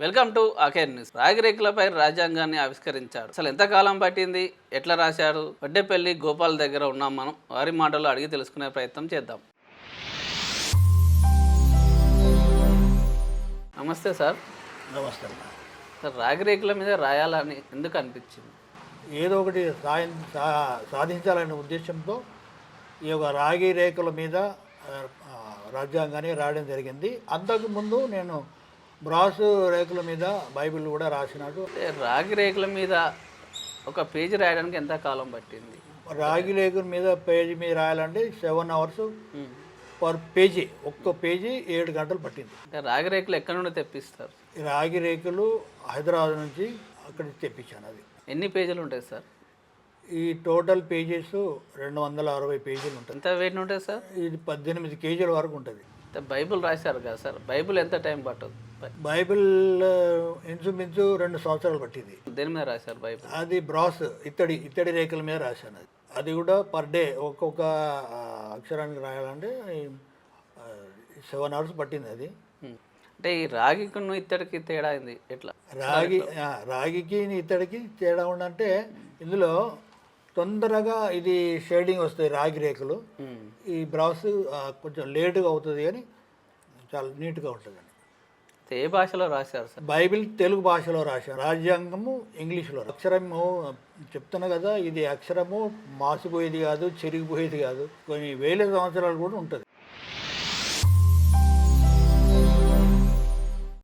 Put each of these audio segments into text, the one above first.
Welcome to అకేర్ news. రాగిరేకులపై రాజ్యాంగాన్ని ఆవిష్కరించాడు అసలు ఎంత కాలం పట్టింది? ఎట్లా రాశాడు వడ్డేపల్లి గోపాల్ దగ్గర ఉన్నాం మనం. వారి మాటలు అడిగి తెలుసుకునే ప్రయత్నం చేద్దాం. నమస్తే సార్. నమస్తే. సార్ రాగిరేకుల మీద రాయాలని ఎందుకు అనిపించింది? ఏదో ఒకటి సాయం సాధించాలనే ఉద్దేశంతో ఈ యొక్క రాగి రేకుల మీద రాజ్యాంగాన్ని రాయడం జరిగింది. అంతకుముందు నేను బ్రాస్ రేకుల మీద బైబిల్ కూడా రాసినాడు. అంటే రాగిరేకుల మీద ఒక పేజీ రాయడానికి ఎంత కాలం పట్టింది? రాగి రేకుల మీద పేజీ మీద రాయాలంటే సెవెన్ అవర్స్. పర్ పేజీ ఒక్క పేజీ ఏడు గంటలు పట్టింది. అంటే రాగిరేకులు ఎక్కడి నుండి తెప్పిస్తారు? ఈ రాగి రేకులు హైదరాబాద్ నుంచి అక్కడికి తెప్పించాను అది. ఎన్ని పేజీలు ఉంటాయి సార్? ఈ టోటల్ పేజెస్ రెండు వందల అరవై పేజీలు ఉంటుంది ఎంత వెయిట్ ఉంటుంది సార్? ఇది పద్దెనిమిది కేజీల వరకు ఉంటుంది. అంటే బైబిల్ రాశారు కదా సార్. బైబిల్ ఎంత టైం పట్టదు? బైబిల్ ఇంచుమించు రెండు సంవత్సరాలు పట్టింది. దేని మీద రాశారు బైబిల్? అది బ్రాస్ ఇత్తడి ఇత్తడి రేకుల మీద రాశాను అది. అది కూడా పర్ డే ఒక్కొక్క అక్షరానికి రాయాలంటే సెవెన్ అవర్స్ పట్టింది అది. అంటే ఈ రాగికును ఇత్తడికి తేడా అయింది ఎట్లా? రాగి రాగికి ఇత్తడికి తేడా ఉందంటే ఇందులో తొందరగా ఇది షేడింగ్ వస్తాయి రాగి రేకులు. ఈ బ్రాస్ కొంచెం లేటుగా అవుతుంది కానీ చాలా నీట్గా ఉంటుంది అయితే ఏ భాషలో రాశారు సార్? బైబిల్ తెలుగు భాషలో రాశారు. రాజ్యాంగము ఇంగ్లీష్లో అక్షరము చెప్తున్నా కదా ఇది అక్షరము మాసిపోయేది కాదు చెరిగిపోయేది కాదు. కొన్ని వేల సంవత్సరాలు కూడా ఉంటుంది.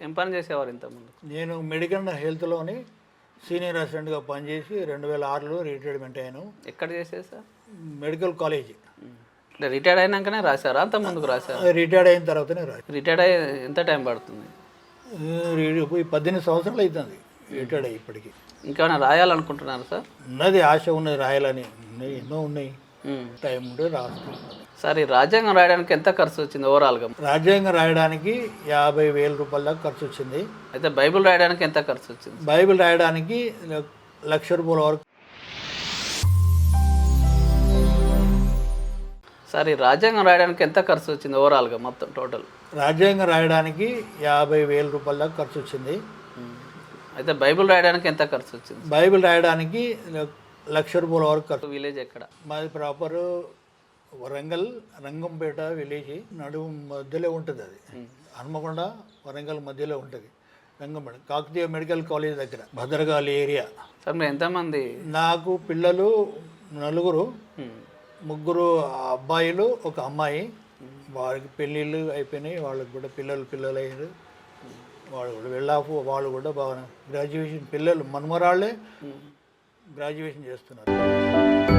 ఏం పని చేసేవారు ఇంతకుముందు? నేను మెడికల్ హెల్త్లోని సీనియర్ అసిస్టెంట్గా పనిచేసి రెండు వేల ఆరులో రిటైర్మెంట్ అయ్యాను. ఎక్కడ చేసేది సార్? Medical college. రిటైర్డ్ అయినాకనే రాశారా? అంత ముందుకు రాశారు? రిటైర్డ్ అయిన తర్వాతనే రాశాను. రిటైర్డ్ అయ్యి ఎంత టైం పడుతుంది? ఈ పద్దెనిమిది సంవత్సరాలు అవుతుంది రిటైర్డ్ అయ్యి ఇప్పటికి. ఇంకేమైనా రాయాలనుకుంటున్నారు సార్? ఉన్నది ఆశ ఉన్నది రాయాలని. ఉన్నాయి ఎన్నో ఉన్నాయి. టైం ఉంటే రాస్తున్నాను సార్ ఈ రాజ్యాంగం రాయడానికి ఎంత ఖర్చు వచ్చింది ఓవరాల్గా? రాజ్యాంగం రాయడానికి యాభై వేల రూపాయల దాకా ఖర్చు వచ్చింది. అయితే బైబిల్ రాయడానికి ఎంత ఖర్చు వచ్చింది? బైబిల్ రాయడానికి లక్ష రూపాయల వరకు సార్ ఈ రాజ్యాంగం రాయడానికి ఎంత ఖర్చు వచ్చింది ఓవరాల్గా మొత్తం టోటల్ రాజ్యాంగం రాయడానికి యాభై వేల రూపాయల దాకా ఖర్చు వచ్చింది. అయితే బైబిల్ రాయడానికి ఎంత ఖర్చు వచ్చింది? బైబిల్ రాయడానికి లక్ష రూపాయల వరకు ఖర్చు. విలేజ్ ఎక్కడ? మాది ప్రాపర్ వరంగల్ రంగంపేట విలేజ్ నడుము మధ్యలో ఉంటుంది అది. హనుమకొండ వరంగల్ మధ్యలో ఉంటుంది. రంగంపేట కాకతీయ మెడికల్ కాలేజ్ దగ్గర భద్రకాళి ఏరియా. సార్ ఎంతమంది? నాకు పిల్లలు నలుగురు. ముగ్గురు అబ్బాయిలు ఒక అమ్మాయి. వారికి పెళ్ళిళ్ళు అయిపోయినాయి. వాళ్ళకి కూడా పిల్లలు పిల్లలు అయ్యారు వాళ్ళు కూడా వెళ్ళాపు వాళ్ళు కూడా బాగా గ్రాడ్యుయేషన్ పిల్లలు మనమరాళ్ళే గ్రాడ్యుయేషన్ చేస్తున్నారు.